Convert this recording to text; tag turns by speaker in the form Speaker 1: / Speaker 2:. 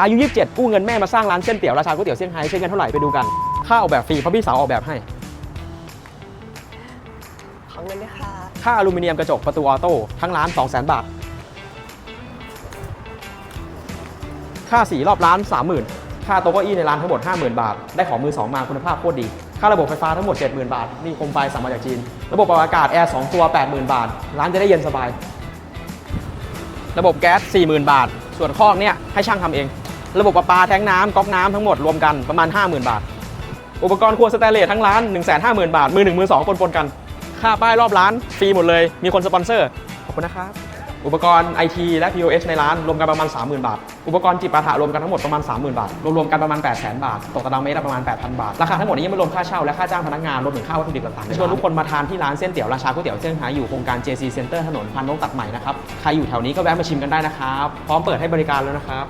Speaker 1: อายุ 27 กู้เงินแม่มาสร้างร้านเส้นเตี๋ยวราชาก๋วยเตี๋ยวเซี่ยงไฮ้ใช้เงินเท่าไหร่ไปดูกัน ค่าออกแบบฟรีเพราะพี่สาวออกแบบให้
Speaker 2: ของเงินด้วยค่ะ
Speaker 1: ค่าอลูมิเนียมกระจกประตูออโต้ทั้งร้าน 200,000 บาท ค่าสีรอบร้าน 30,000 ค่าโต๊ะเก้าอี้ในร้านทั้งหมด 50,000 บาท ได้ของมือ 2 มาคุณภาพโคตรดี ค่าระบบไฟฟ้าทั้งหมด 70,000 บาทนี่โคมไฟสั่งมาจากจีน ระบบปรับอากาศแอร์2ตัว 80,000 บาท ร้านจะได้เย็นสบาย ระบบแก๊ส 40,000 บาท ส่วนคอกเนี่ยให้ช่างทำเอง ระบบประปาแทงน้ำก๊อกน้ำทั้งหมดรวมกันประมาณ 50,000 บาท อุปกรณ์ครัวสแตนเลสทั้งร้าน 150,000 บาท มือหนึ่งมือสองปนๆกัน ค่าป้ายรอบร้านฟรีหมดเลย มีคนสปอนเซอร์ ขอบคุณนะครับอุปกรณ์ IT และ POS ในร้าน รวมกันประมาณ 30,000 บาท อุปกรณ์จิปาถะรวมกันทั้งหมดประมาณ 30,000 บาท รวมๆกันประมาณ 800,000 บาท ตกตารางเมตรประมาณ 8,000 บาท ราคาทั้งหมดนี้ยังไม่รวมค่าเช่าและค่าจ้างพนักงาน รวมถึงค่าวัตถุดิบต่างๆชวนทุกคนมาทานที่ร้านเส้นเตี๋ยวราชาก๋วยเตี๋ยวเซี่ยงไฮ้อยู่โครงการ JC Center ถนนพันนกตัดใหม่นะครับ ใครอยู่แถวนี้ก็แวะมาชิมกันได้นะครับ พร้อมเปิดให้บริการแล้วนะครับ